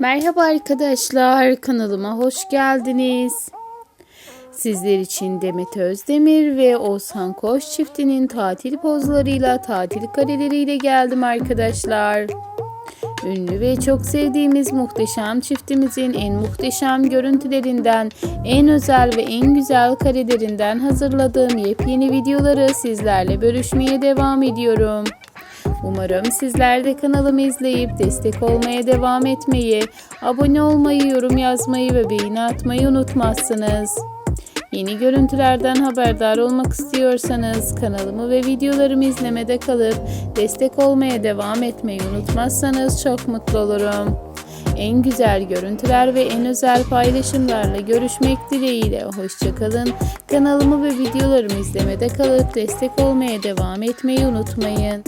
Merhaba arkadaşlar, kanalıma hoş geldiniz. Sizler için Demet Özdemir ve Oğuzhan Koç çiftinin tatil pozlarıyla, tatil kareleriyle geldim arkadaşlar. Ünlü ve çok sevdiğimiz muhteşem çiftimizin en muhteşem görüntülerinden, en özel ve en güzel karelerinden hazırladığım yepyeni videoları sizlerle bölüşmeye devam ediyorum. Umarım sizler de kanalımı izleyip destek olmaya devam etmeyi, abone olmayı, yorum yazmayı ve beğeni atmayı unutmazsınız. Yeni görüntülerden haberdar olmak istiyorsanız kanalımı ve videolarımı izlemede kalıp destek olmaya devam etmeyi unutmazsanız çok mutlu olurum. En güzel görüntüler ve en özel paylaşımlarla görüşmek dileğiyle hoşçakalın. Kanalımı ve videolarımı izlemede kalıp destek olmaya devam etmeyi unutmayın.